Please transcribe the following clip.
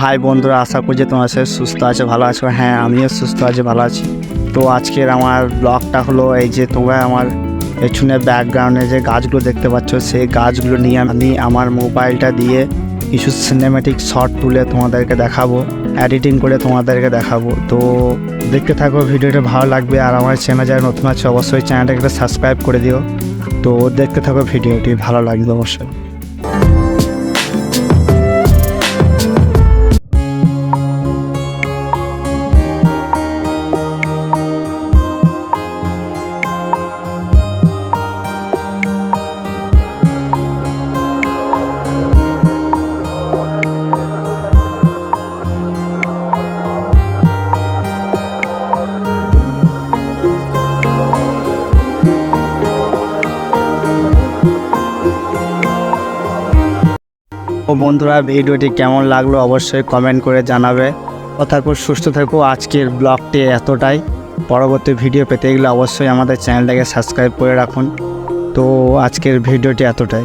High বন্ধুরা, আশা করছি তোমার সে সুস্থ আছে, ভালো আছো। হ্যাঁ আমিও সুস্থ আছি, ভালো আছি। তো আজকের আমার ব্লগটা হলো এই যে তোমরা আমার পেছনে ব্যাকগ্রাউন্ডে যে গাছগুলো দেখতে পাচ্ছ, সেই গাছগুলো নিয়ে আমি আমার মোবাইলটা দিয়ে কিছু সিনেমেটিক শট তুলে তোমাদেরকে দেখাবো এডিটিং করে তোমাদেরকে দেখাবো। তো দেখতে থাকো, ভিডিওটা ভালো লাগবে। আর আমার চ্যানেল যারা নতুন আছে, অবশ্যই চ্যানেলটাকে সাবস্ক্রাইব করে দিও। তো দেখতে থাকো, ভিডিওটি ভালো লাগবে অবশ্যই। ও বন্ধুরা, ভিডিওটি কেমন লাগল অবশ্যই কমেন্ট করে জানাবে। ও থাকো, সুস্থ থাকো। আজকের ব্লগটি এতটাই। পরবর্তী ভিডিও পেতে গেলে অবশ্যই আমাদের চ্যানেলটাকে সাবস্ক্রাইব করে রাখুন। তো আজকের ভিডিওটি এতটাই।